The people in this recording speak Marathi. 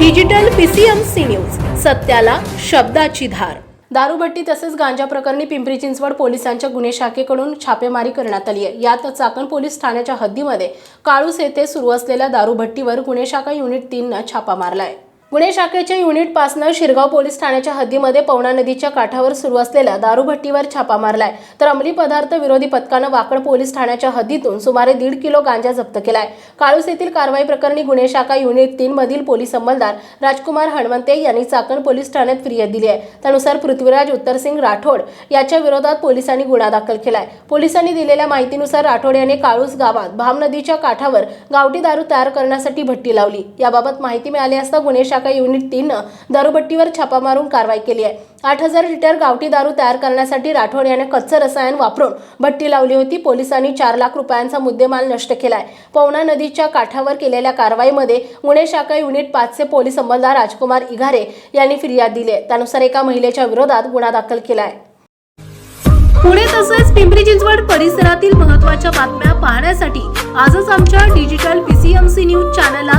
डिजिटल पीसीएमसी न्यूज सत्याला शब्दाची धार. दारूभट्टी तसेच गांजा प्रकरणी पिंपरी चिंचवड पोलिसांच्या गुन्हे शाखेकडून छापेमारी करण्यात आली आहे. यात चाकण पोलीस ठाण्याच्या हद्दीमध्ये काळूस येथे सुरू असलेल्या दारूभट्टीवर गुन्हे शाखा युनिट तीननं छापा मारला आहे गुन्हे शाखेच्या युनिटपासनं शिरगाव पोलीस ठाण्याच्या हद्दीमध्ये पवना नदीच्या काठावर सुरू असलेल्या दारूभट्टीवर छापा मारलाय. तर अंमली पदार्थ विरोधी पथकानं वाकड पोलीस ठाण्याच्या हद्दीतून सुमारे दीड किलो गांजा जप्त केलाय. काळूस येथील कारवाई प्रकरणी गुन्हे शाखा युनिट तीन मधील पोलीस अंमलदार राजकुमार हणमंते यांनी चाकण पोलीस ठाण्यात फिर्याद दिली आहे. त्यानुसार पृथ्वीराज उत्तरसिंग राठोड याच्या विरोधात पोलिसांनी गुन्हा दाखल केलाय. पोलिसांनी दिलेल्या माहितीनुसार राठोड यांनी काळूस गावात भाम नदीच्या काठावर गावठी दारू तयार करण्यासाठी भट्टी लावली. याबाबत माहिती मिळाली असता गुन्हे शाखा युनिट तीननं दारूबट्टीवर छापा मारून कारवाई केली आहे. आठ हजार लिटर गावठी दारू तयार करण्यासाठी राठोड याने कच्चं रसायन वापरून भट्टी लावली होती. पोलिसांनी चार लाख रुपयांचा मुद्देमाल नष्ट केलाय. पवना नदीच्या काठावर केलेल्या कारवाईमध्ये गुन्हे शाखा युनिट पाचचे पोलीस अंमलदार राजकुमार इघारे यांनी फिर्याद दिली आहे. त्यानुसार एका महिलेच्या विरोधात गुन्हा दाखल केलाय पुणे तसेच पिंपरी चिंचवड परिसरातील महत्त्वाच्या बातम्या पाहण्यासाठी आजच आमच्या डिजिटल पीसीएमसी न्यूज चॅनलला